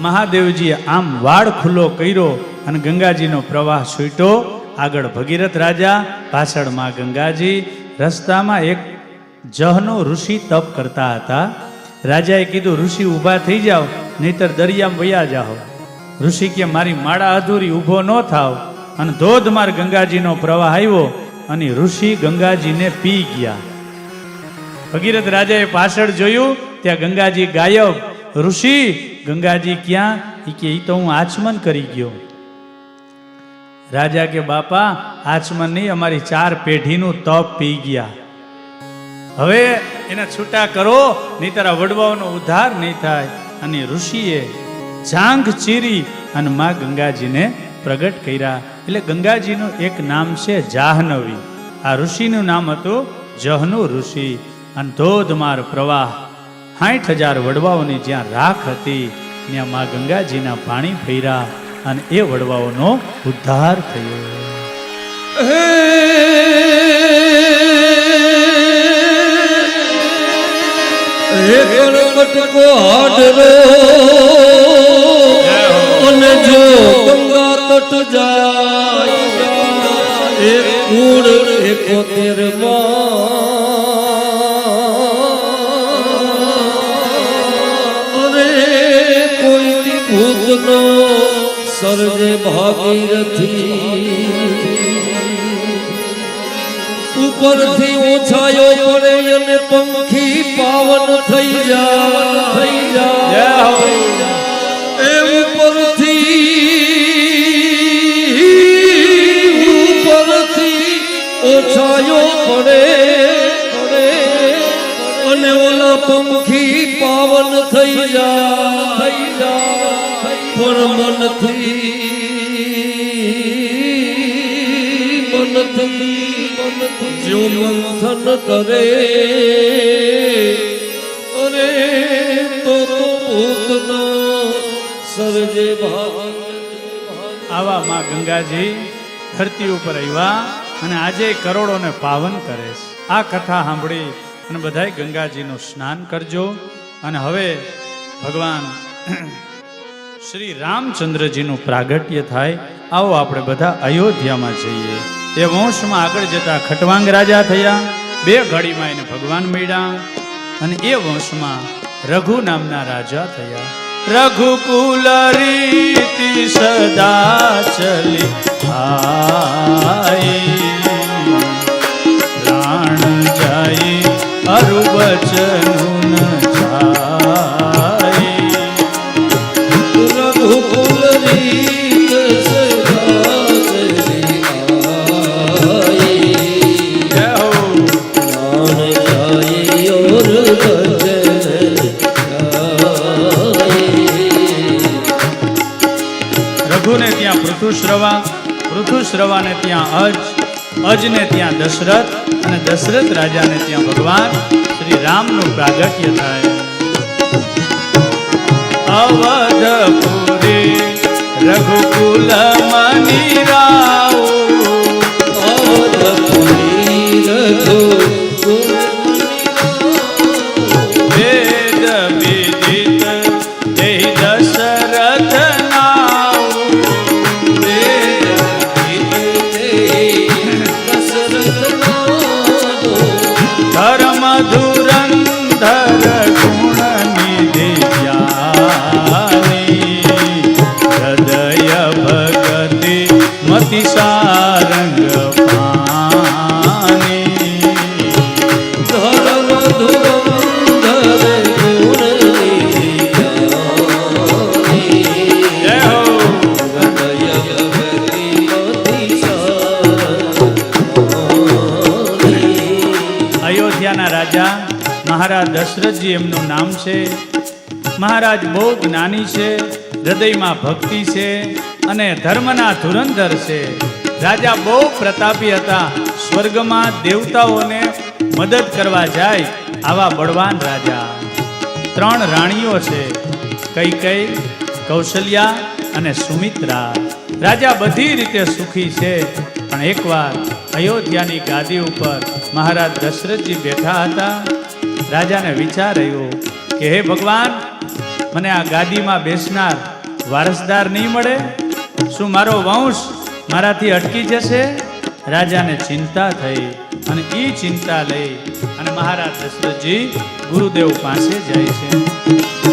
મહાદેવજીએ આમ વાળ ખુલ્લો કર્યો અને ગંગાજીનો પ્રવાહ છૂટ્યો. આગળ ભગીરથ રાજા, પાછળમાં ગંગાજી. રસ્તામાં એક જહનો ઋષિ તપ કરતા હતા. રાજાએ કીધું, ઋષિ ઊભા થઈ જાઓ, નહીતર દરિયામાં વયા જાઓ. ઋષિ કે મારી માળા અધૂરી ઊભો ન થાવ અને ધોધમાર ગંગાજીનો પ્રવાહ આવ્યો અને ઋષિ ગંગાજીને પી ગયા. ભગીરથ રાજાએ પાછળ જોયું, ત્યાં ગંગાજી ગાયબ. ઋષિ, ગંગાજી ક્યાં? કે એ તો હું આચમન કરી ગયો. રાજા કે, બાપા, આચમન નહીં, અમારી ચાર પેઢીનું તપ પી ગયા. હવે એને છૂટા કરો નહીં તારા વડવાઓનો ઉદ્ધાર નહીં થાય. અને ઋષિએ જાંઘ ચીરી અને માં ગંગાજીને પ્રગટ કર્યા એટલે ગંગાજીનું એક નામ છે જાહ્નવી આ ઋષિનું નામ હતું જહનુ ઋષિ અને ધોધમાર પ્રવાહ સાઠ હજાર વડવાઓની જ્યાં રાખ હતી ત્યાં માં ગંગાજીના પાણી ફેર્યા અને એ વડવાઓનો ઉદ્ધાર થયો હે કટકો અને જો ગંગા તટ જાય, એક કુળ એકોતેર અરે કોઈ ભૂતનો સર્જે ભાગીરથી ઉપરથી ઓછાયો પડે અને પંખી પાવન થઈ જા થઈ જા પંખી પાવન થઈ જા પણ મનથી જો મંથન કરે. અરે તો સર્જે ભાગ આવા માં ગંગાજી ધરતી ઉપર આવ્યા અને આજે કરોડોને પાવન કરે છે. આ કથા સાંભળી અને બધાય ગંગાજીનું સ્નાન કરજો. અને હવે ભગવાન શ્રી રામચંદ્રજીનું પ્રાગટ્ય થાય. આવો આપણે બધા અયોધ્યામાં જઈએ. એ વંશમાં આગળ જતા ખટવાંગ રાજા થયા. બે ઘડીમાં એને ભગવાન મળ્યા. અને એ વંશમાં રઘુ નામના રાજા થયા. રઘુકુલ રીતિ સદા ચલી આઈ. તારું વચન જાય. રઘુકુલ રીત રઘુને ત્યાં પૃથુશ્રવા પૃથુશ્રવાને ત્યાં અજ. અજને ત્યાં દશરથ અને દશરથ રાજાને ત્યાં ભગવાન શ્રી રામનું પ્રાગટ્ય થાય. અવધપુરી રઘુકુલ મની રાવ વેદ મતિ સારંગ પાની અયોધ્યાના રાજા મહારાજ દશરથજી એમનું નામ છે. મહારાજ બહુ જ્ઞાની છે હૃદયમાં ભક્તિ છે. અને ધર્મના ધુરંધર છે. રાજા બહુ પ્રતાપી હતા. સ્વર્ગમાં દેવતાઓને મદદ કરવા જાય આવા બળવાન રાજા. ત્રણ રાણીઓ છે. કઈ કઈ કૌશલ્યા અને સુમિત્રા. રાજા બધી રીતે સુખી છે. પણ એકવાર અયોધ્યાની ગાદી ઉપર મહારાજ દશરથજી બેઠા હતા. રાજાને વિચાર આવ્યો કે, હે ભગવાન, મને આ ગાદીમાં બેસનાર વારસદાર નહીં મળે? શું મારો વંશ મારાથી અટકી જશે? રાજાને ચિંતા થઈ અને એ ચિંતા લઈ અને મહારાજ દશરથજી ગુરુદેવ પાસે જાય છે.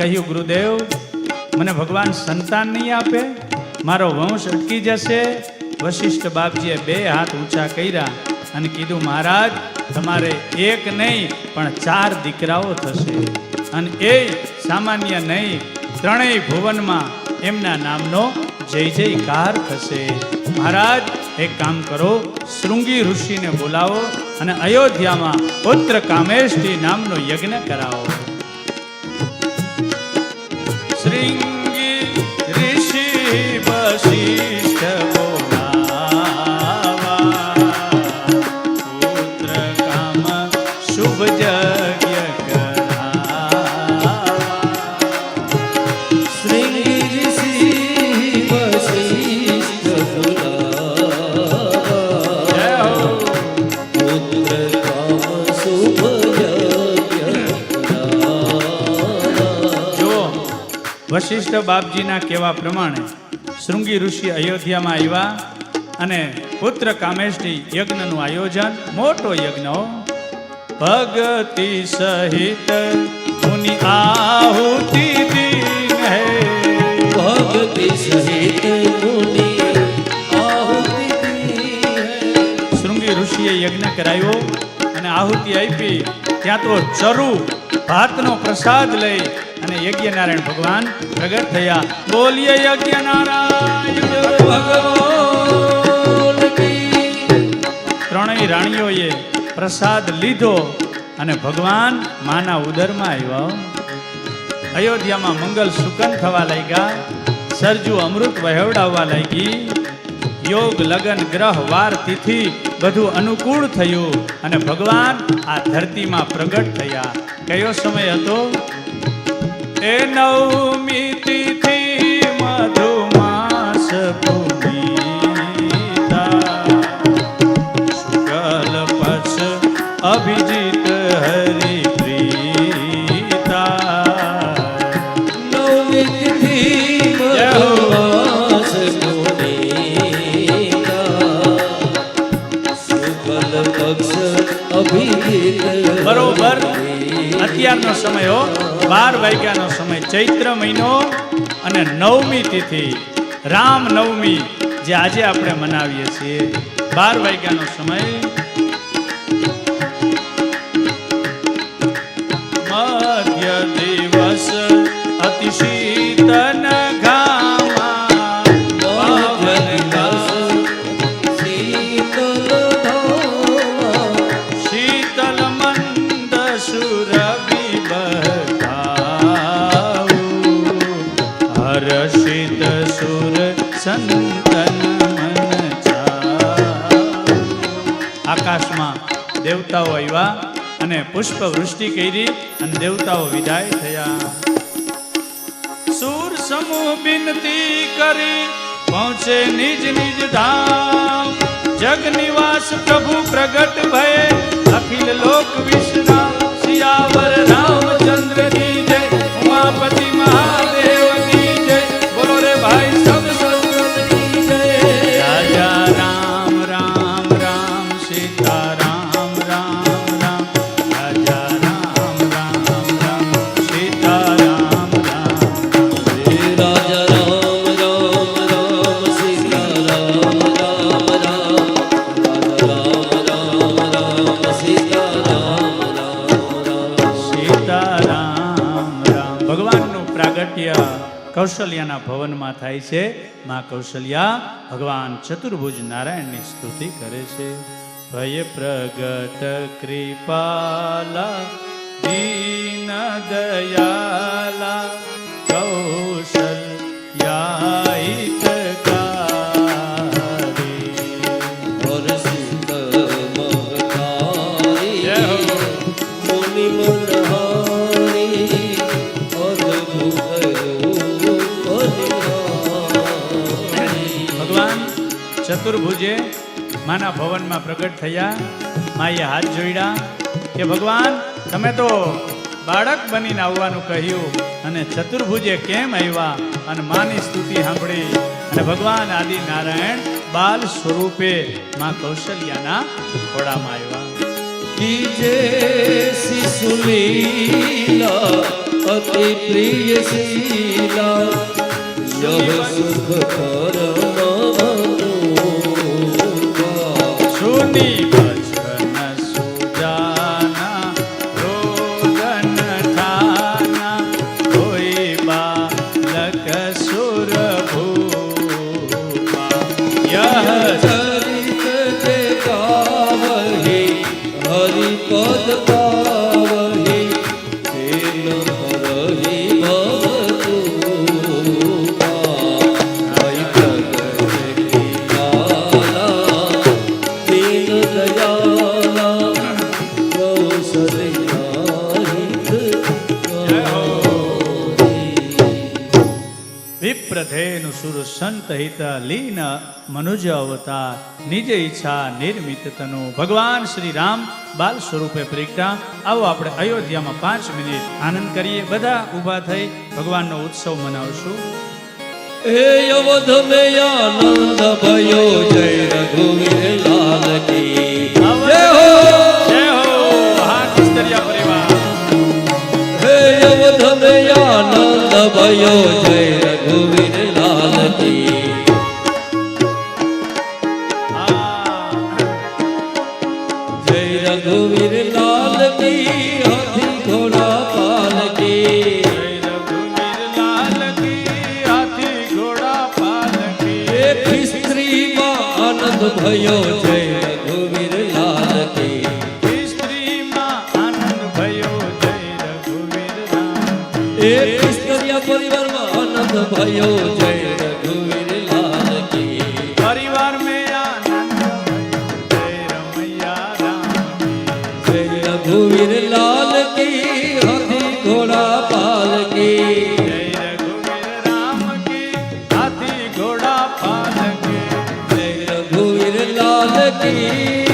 કહ્યું, ગુરુદેવ, મને ભગવાન સંતાન નહીં આપે. મારો વંશ અટકી જશે. વશિષ્ઠ બાપજીએ બે હાથ ઊંચા કર્યા અને કીધું, મહારાજ, તમારે એક નહીં, પણ ચાર દીકરાઓ થશે. અને એ સામાન્ય નહીં, ત્રણેય ભુવનમાં એમના નામનો જય જયકાર થશે. મહારાજ, એક કામ કરો, શૃંગી ઋષિને બોલાવો અને અયોધ્યામાં પુત્ર કામેષ્ઠી નામનો યજ્ઞ કરાવો. વશિષ્ઠ બાપજીના કહેવા પ્રમાણે શૃંગી ઋષિ અયોધ્યામાં આવ્યા અને પુત્ર કામેષ્ટી યજ્ઞનું આયોજન મોટો યજ્ઞ. ભગતિ સહિત મુનિ આહુતિ દીન હે. ભક્તિ સહિત મુનિ આહુતિ શૃંગી ઋષિએ યજ્ઞ કરાયો અને આહુતિ આપી. ત્યાં તો ચરુ ભાતનો પ્રસાદ લઈ યજ્ઞ નારાયણ ભગવાન પ્રગટ થયા. બોલીએ યજ્ઞ નારાયણ ત્રણેય રાણીઓએ પ્રસાદ લીધો અને ભગવાન માના ઉદરમાં આવ્યા. અયોધ્યામાં મંગલ સુકન થવા લાગ્યા. સરજુ અમૃત વહેવડાવવા લાગી. યોગ, લગન, ગ્રહ, વાર, તિથિ બધું અનુકૂળ થયું અને ભગવાન આ ધરતીમાં પ્રગટ થયા. કયો સમય હતો? એ નવમી અત્યારનો સમય હો, બાર વાગ્યાનો સમય, ચૈત્ર મહિનો અને નવમી તિથિ. રામ નવમી, જે આજે આપણે મનાવીએ છીએ. બાર વાગ્યાનો સમય પુષ્પ વૃષ્ટિ કરી અને દેવતાઓ વિદાય થયા સુર સમૂહ બિનતી કરી પહોંચે નિજ નિજ ધામ જગ નિવાસ પ્રભુ પ્રગટ ભય અખિલ લોક વિશ્રામ સિયાવર રામચંદ્ર કી જય ઉમાપતિ મહાદેવ કી જય બોલો રે ભાઈ સબ સંતની જય રાજા રામ રામ રામ સીતા કૌશલ્યાના ભવનમાં થાય છે. મા કૌશલ્યા ભગવાન ચતુર્ભુજ નારાયણની સ્તુતિ કરે છે. ભય પ્રગટ કૃપાલા, દીન દયાલા ચતુર્ભુજે માના ભવનમાં પ્રગટ થયા માએ હાથ જોડ્યા કે ભગવાન, તમે તો બાળક બનીને આવવાનું કહ્યું અને ચતુર્ભુજે કેમ આવ્યા અને માની સ્તુતિ સાંભળી? અને ભગવાન આદિ નારાયણ બાલ સ્વરૂપે માં કૌશલ્યાના ખોડામાં આવ્યા. કીજે શિશુલીલ અતિ પ્રિય શીલા સુખ કરમા Amigo. સહિત લીન મનુજ અવતાર નિજ ઈચ્છા નિર્મિત તનુ ભગવાન શ્રી રામ બાલ સ્વરૂપે પ્રેગટા આવો આપણે અયોધ્યામાં પાંચ મિનિટ આનંદ કરીએ બધા ઊભા થઈ ભગવાનનો ઉત્સવ મનાવશું. હે અવધ મે ભયો જય રઘુવીર લાલ કી જય હો की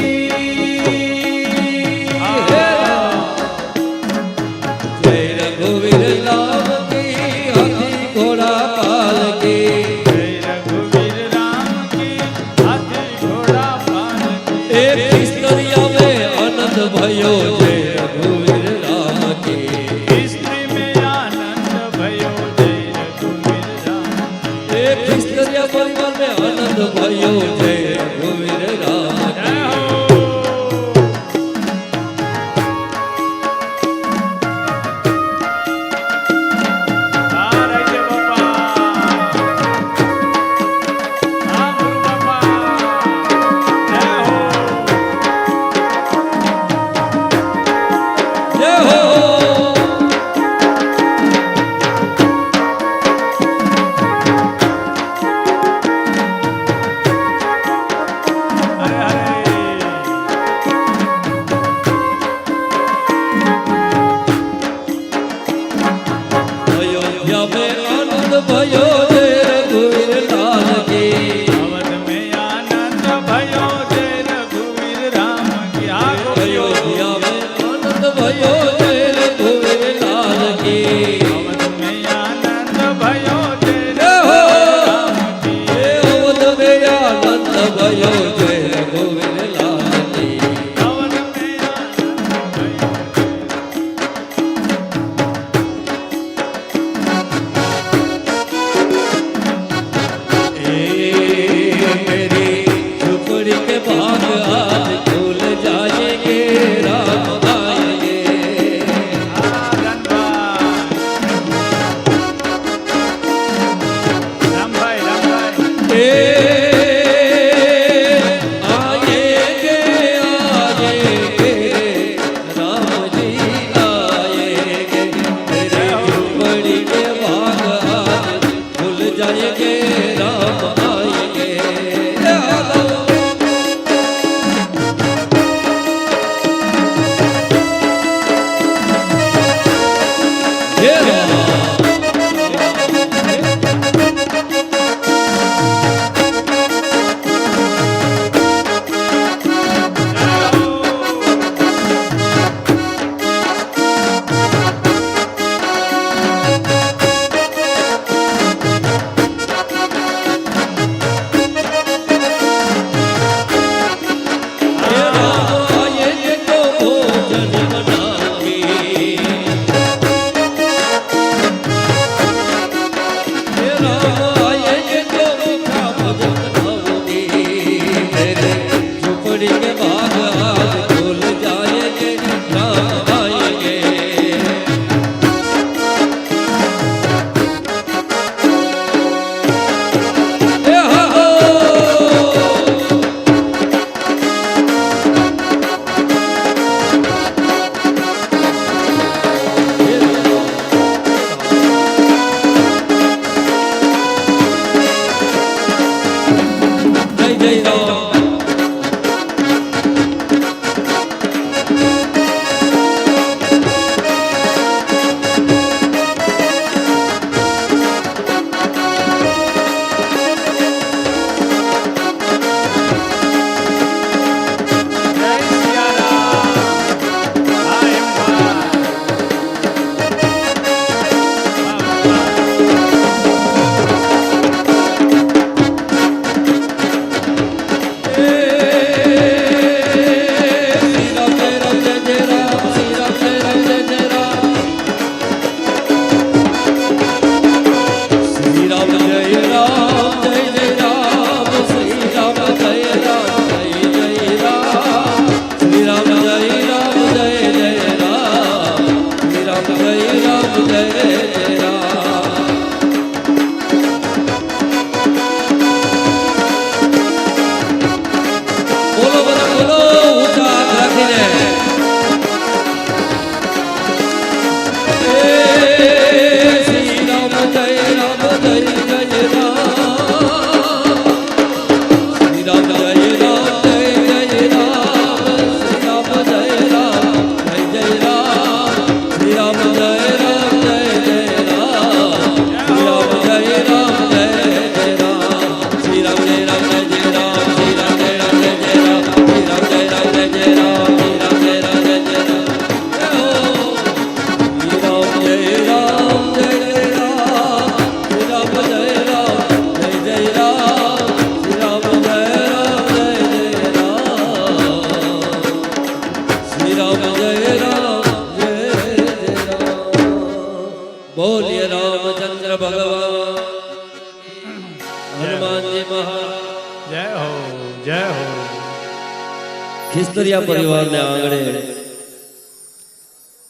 ખિસ્તરિયા પરિવારને આંગણે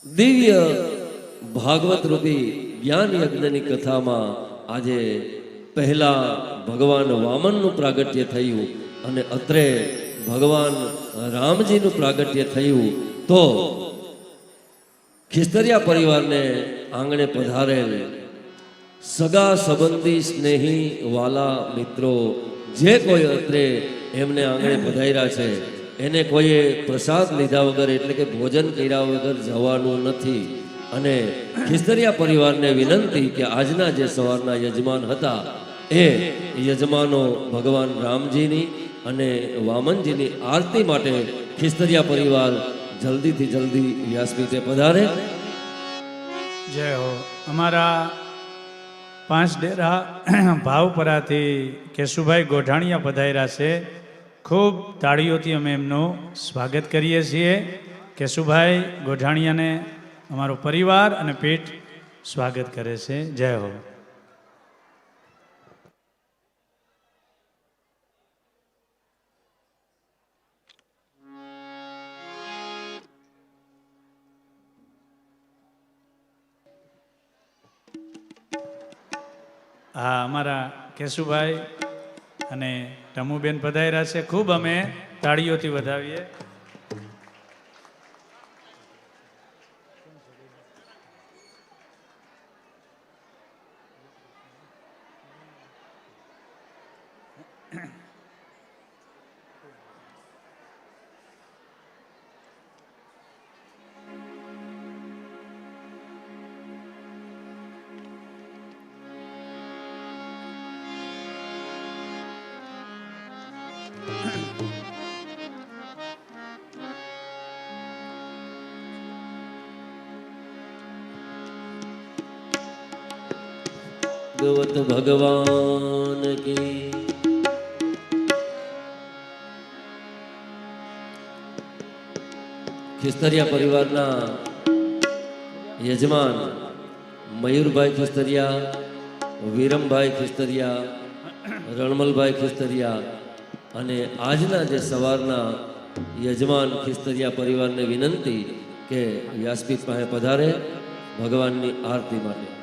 દિવ્ય ભાગવત રૂપી જ્ઞાન યજ્ઞની કથામાં આજે પહેલા ભગવાન વામનનું પ્રાગટ્ય થયું અને અત્રે ભગવાન રામજીનું પ્રાગટ્ય થયું તો ખિસ્તરિયા પરિવારને આંગણે પધારેલ સગા સંબંધી સ્નેહી વાલા મિત્રો જે કોઈ અત્રે એમને આંગણે પધાર્યા છે એને કોઈએ પ્રસાદ લીધા વગર, એટલે કે ભોજન કર્યા વગર જવાનું નથી. અને ખિસ્તરિયા પરિવારને વિનંતી કે આજના જે સવારના યજમાન હતા, એ યજમાનો ભગવાન રામજીની અને વામનજીની આરતી માટે ખિસ્તરિયા પરિવાર જલ્દીથી જલ્દી વ્યાસપીઠે પધારે. જય હો. અમારા પાંચ ડેરા ભાવપરાથી કેશુભાઈ ગોઢાણીયા પધાર્યા છે. ખૂબ તાળીઓથી અમે એમનું સ્વાગત કરીએ છીએ. કેશુભાઈ ગોઢાણીયાને અમારો પરિવાર અને પેટ સ્વાગત કરે છે. જય હો. હા અમારા કેશુભાઈ અને તમુબેન પધાર્યા છે. ખૂબ અમે તાળીઓથી વધાવીએ. ભગવાન કી. ખિસ્તરિયા પરિવારના યજમાન મયુરભાઈ ખિસ્તરિયા, વિરમભાઈ ખિસ્તરિયા, રણમલભાઈ ખિસ્તરિયા અને આજના જે સવારના યજમાન ખિસ્તરિયા પરિવારને વિનંતી કે વ્યાસપીઠ પાસે પધારે ભગવાનની આરતી માટે.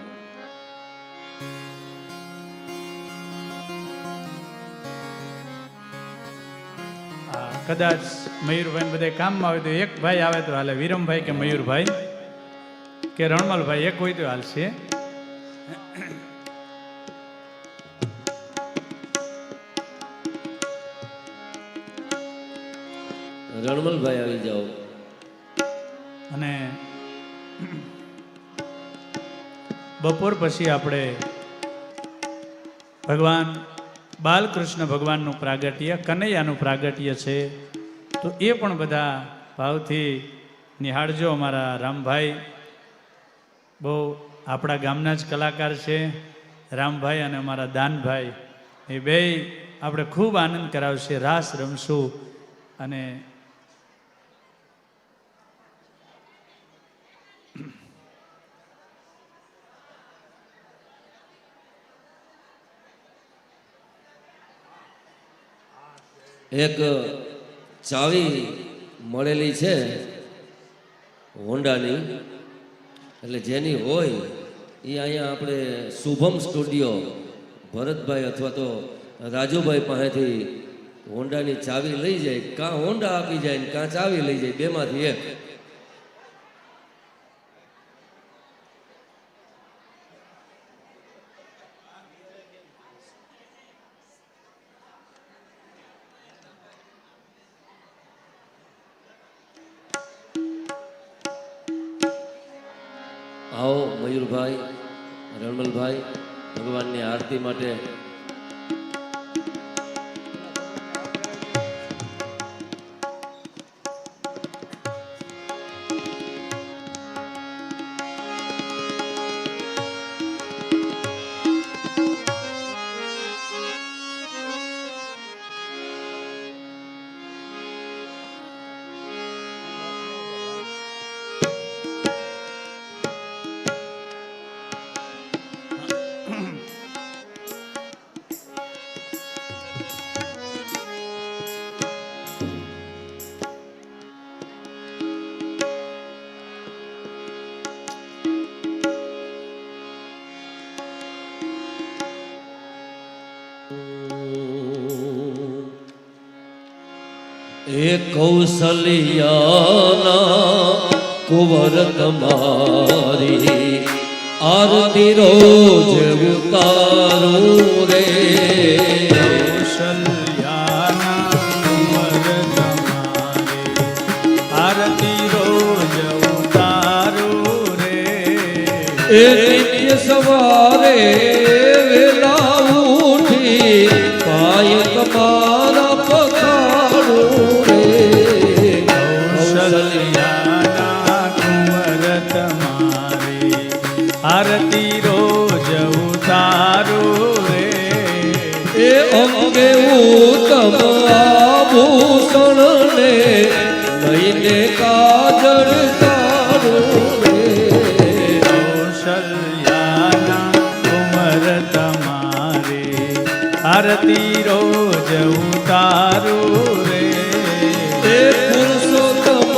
કદાચ મયુરભાઈ બધે કામમાં આવે તો એક ભાઈ આવે તો હાલે વિરમભાઈ કે મયુરભાઈ? કે રણમલભાઈ એક હોય તો હાલશે રણમલભાઈ આવી જાઓ. અને બપોર પછી આપણે ભગવાન બાલકૃષ્ણ ભગવાનનું પ્રાગટ્ય, કનૈયાનું પ્રાગટ્ય છે. તો એ પણ બધા ભાવથી નિહાળજો અમારા રામભાઈ. બહુ આપણા ગામના જ કલાકાર છે, રામભાઈ અને અમારા દાનભાઈ. એ બે આપણે ખૂબ આનંદ કરાવશે, રાસ રમશું અને એક ચાવી મળેલી છે હોન્ડાની. એટલે જેની હોય એ અહીંયા આપણે શુભમ સ્ટુડિયો, ભરતભાઈ અથવા તો રાજુભાઈ પાસેથી હોન્ડાની ચાવી લઈ જાય. કાં હોન્ડા આપી જાય ને કાં ચાવી લઈ જાય, બેમાંથી એક. એ કૌશલ્યાના કુંવર તમારી આરતી રોજ ઉતારું રે. કૌશલ્યાના કુંવર તમારે આરતી રોજ ઉતારું રે. એ સવારે આરતી રોજ ઉતારું રે. એ પુરુષોત્તમ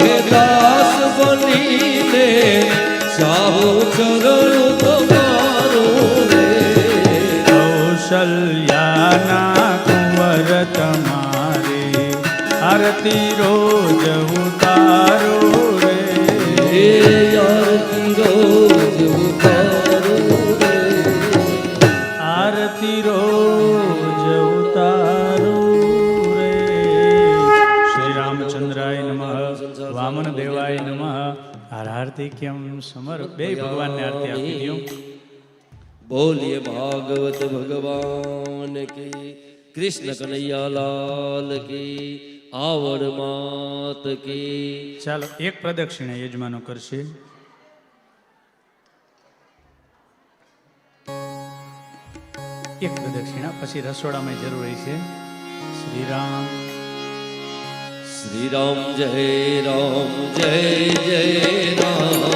કહે દાસ બનીને સાહુ ચરણ તમારું રે. કૌશલ્યાના કુંવર તમારે આરતી રોજ ઉતારો રે. આરતી રોજ આરતી સમર. બે ભગવાનને આરતી આપી દઉં બોલીએ ભાગવત ભગવાન કી કૃષ્ણ કનૈયા લાલ કી આવર માત કી. ચાલો એક પ્રદક્ષિણા યજમાનો કરશે. એક પ્રદક્ષિણા પછી રસોડામાં જરૂરી છે. શ્રી રામ શ્રી રામ જય રામ જય જય રામ.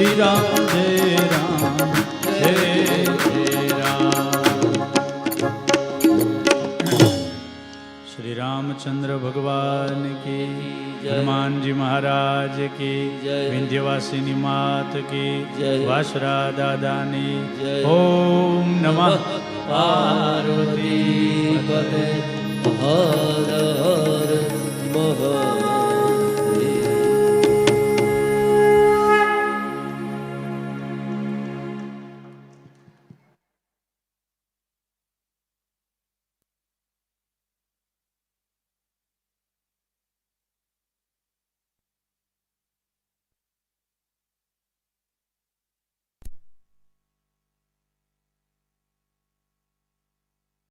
શ્રી રામ જય રામ જય જય રામ શ્રી રામચંદ્ર ભગવાન કી. હનુમાનજી મહારાજ કી વિંધ્યવાસીની માત કી. વાસરા દાદાની ઓમ નમઃ પાર્વતી હર હર મહાદેવ